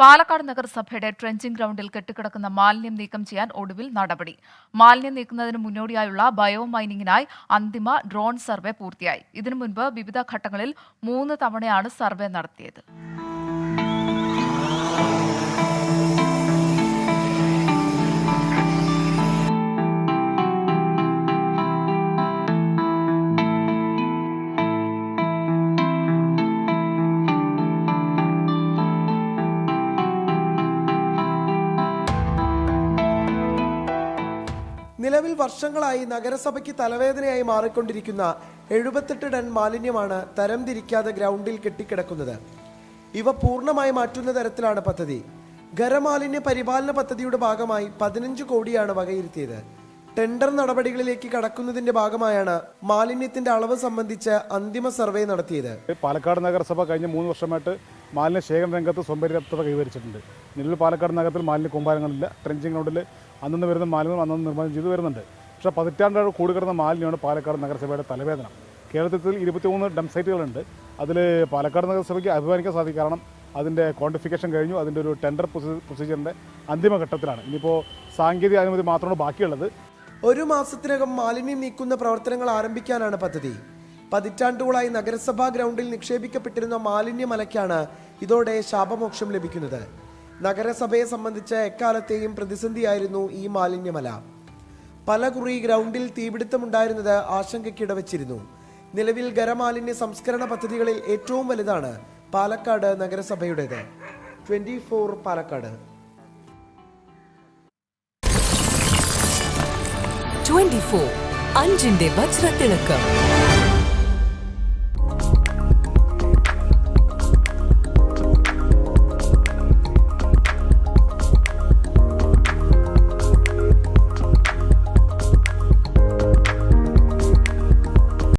പാലക്കാട് നഗരസഭയുടെ ട്രെഞ്ചിംഗ് ഗ്രൗണ്ടിൽ കെട്ടിക്കിടക്കുന്ന മാലിന്യം നീക്കം ചെയ്യാൻ ഒടുവിൽ നടപടി. മാലിന്യം നീക്കുന്നതിന് മുന്നോടിയായുള്ള ബയോ മൈനിങ്ങിനായി അന്തിമ ഡ്രോൺ സർവേ പൂർത്തിയായി. ഇതിനു മുൻപ് വിവിധ ഘട്ടങ്ങളിൽ മൂന്ന് തവണയാണ് സർവേ നടത്തിയത്. നിലവിൽ വർഷങ്ങളായി നഗരസഭയ്ക്ക് തലവേദനയായി മാറിക്കൊണ്ടിരിക്കുന്ന എഴുപത്തെട്ട് ടൺ മാലിന്യമാണ് തരംതിരിക്കാതെ ഗ്രൗണ്ടിൽ കെട്ടിക്കിടക്കുന്നത്. ഇവ പൂർണമായി മാറ്റുന്ന തരത്തിലാണ് പദ്ധതി. ഖരമാലിന്യ പരിപാലന പദ്ധതിയുടെ ഭാഗമായി പതിനഞ്ച് കോടിയാണ് വകയിരുത്തിയത്. ടെൻഡർ നടപടികളിലേക്ക് കടക്കുന്നതിന്റെ ഭാഗമായാണ് മാലിന്യത്തിന്റെ അളവ് സംബന്ധിച്ച് അന്തിമ സർവേ നടത്തിയത്. പാലക്കാട് നഗരസഭ കഴിഞ്ഞ മൂന്ന് വർഷമായിട്ട് മാലിന്യ ശേഖരണ രംഗത്ത് സ്വയംപര്യാപ്തത കൈവരിച്ചിട്ടുണ്ട്. നിലവിൽ പാലക്കാട് നഗരത്തിൽ മാലിന്യ കൂമ്പാരങ്ങളില്ല. ട്രെഞ്ചിങ് റോഡിൽ അന്നു വരുന്ന മാലിന്യം അന്നു നിർമ്മാണം ചെയ്തു വരുന്നുണ്ട്. പക്ഷേ പതിറ്റാണ്ട് കൂടി കിടന്ന മാലിന്യമാണ് പാലക്കാട് നഗരസഭയുടെ തലവേദന. കേരളത്തിൽ ഇരുപത്തിമൂന്ന് ഡം സൈറ്റുകളുണ്ട് അതിൽ പാലക്കാട് നഗരസഭയ്ക്ക് അഭിമാനിക്കാൻ സാധിക്കും. കാരണം അതിന്റെ ക്വാണ്ടിഫിക്കേഷൻ കഴിഞ്ഞു. അതിന്റെ ഒരു ടെൻഡർ പ്രൊസീജിയറിന്റെ അന്തിമഘട്ടത്തിലാണ് ഇനിയിപ്പോൾ സാങ്കേതിക അനുമതി മാത്രമാണ് ബാക്കിയുള്ളത്. ഒരു മാസത്തിനകം മാലിന്യം നീക്കുന്ന പ്രവർത്തനങ്ങൾ ആരംഭിക്കാനാണ് പദ്ധതി. പതിറ്റാണ്ടുകളായി നഗരസഭാ ഗ്രൗണ്ടിൽ നിക്ഷേപിക്കപ്പെട്ടിരുന്ന മാലിന്യമലയ്ക്കാണ് ഇതോടെ ശാപമോക്ഷം ലഭിക്കുന്നത്. നഗരസഭയെ സംബന്ധിച്ച എക്കാലത്തെയും പ്രതിസന്ധിയായിരുന്നു ഈ മാലിന്യമല പല കുറി ഗ്രൗണ്ടിൽ തീപിടുത്തമുണ്ടായിരുന്നത് ആശങ്കയ്ക്കിടവച്ചിരുന്നു. നിലവിൽ ഖരമാലിന്യ സംസ്കരണ പദ്ധതികളിൽ ഏറ്റവും വലുതാണ് പാലക്കാട് നഗരസഭയുടേത്. Twenty four Palakkad. 24 അഞ്ചിന്റെ വജ്രത്തിളക്കം.